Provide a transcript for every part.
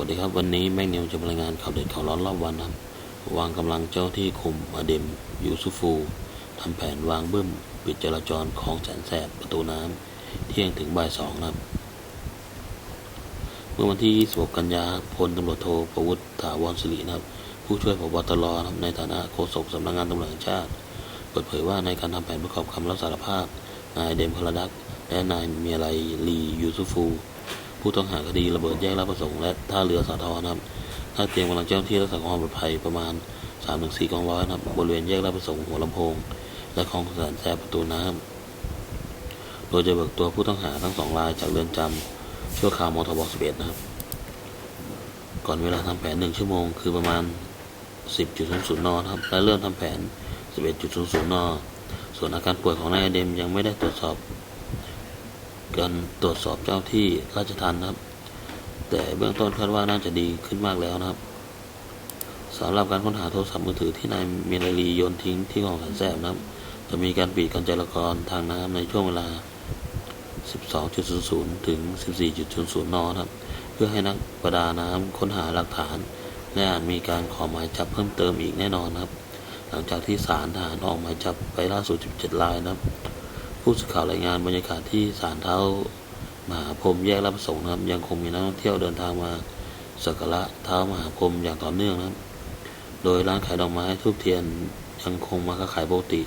วัสดีครับวันนี้แม่งนิวจะรายงานข่าวเด็ดข่าวร้อนรอบวันครับ วางกำลังเจ้าที่คุมอเดมยูซุฟูทำแผนวางเบึ้มปิดจราจรคลองแสนแสบประตูน้ำเที่ยงถึงบ่ายสองครับเมื่อวันที่26กันยาพลตำรวจโทประวุฒิถาวรศิรินะครับ ผู้ช่วยผบตรครับในฐานะโฆษกสำนักงานตำรวจแห่งชาติ เปิดเผยว่าในการทำแผนประกอบคำรับสารภาพ นายเดมพลดัก และนายเมียไลลียูซุฟู ผู้ต้องหาคดีระเบิดแยกรับประสงค์และท่าเรือสาทรนะครับท่าเตรียมกำลังเจ้าหน้าที่รักษาความปลอดภัยประมาณ3-4กองร้อยนะครับบริเวณแยกรับประสงค์หัวลำโพง และคลองแสนแสบประตูน้ำโดยจะเบิกตัวผู้ต้องหาทั้งสองรายจากเรือนจำชั่วคราวมทบ11นะครับ ก่อนเวลาทำแผนหนึ่งชั่วโมง คือประมาณ 10.00นนะครับและเริ่มทำแผน 11.00นส่วนอาการป่วยของนายเดมยังไม่ได้ตรวจสอบ การตรวจสอบเจ้าที่ราชทัณฑ์นะครับ แต่เบื้องต้นคาดว่าน่าจะดีขึ้นมากแล้วนะครับสำหรับการค้นหาโทรศัพท์มือถือที่นายเมลลีโยนทิ้งที่ของแสนแสบนะครับ จะมีการปิดการจราจรทางน้ำในช่วงเวลา 12.00 ถึง 14.00 น นะครับ เพื่อให้นักประดาน้ำค้นหาหลักฐาน และอาจมีการขอหมายจับเพิ่มเติมอีกแน่นอนนะครับ หลังจากที่ศาลทหารออกหมายจับไปล่าสุด 17 รายนะครับ ผู้สื่อข่าวรายงานบรรยากาศที่ศาลเท้ามหาพรหมแยกรับประสงค์นะครับ ยังคงมีนักท่องเที่ยวเดินทางมาสักการะเท้ามหาพรหมอย่างต่อเนื่องนะครับ โดยร้านขายดอกไม้ทูบเทียนยังคงมาค้าขายปกติ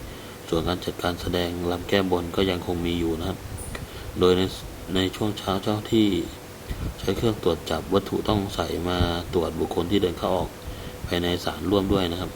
ส่วนการจัดการแสดงลำแก้บนก็ยังคงมีอยู่นะครับ โดยในในช่วงเช้าเจ้าที่ใช้เครื่องตรวจจับวัตถุต้องสงสัยมาตรวจบุคคลที่เดินเข้าออกภายในศาลร่วมด้วยนะครับ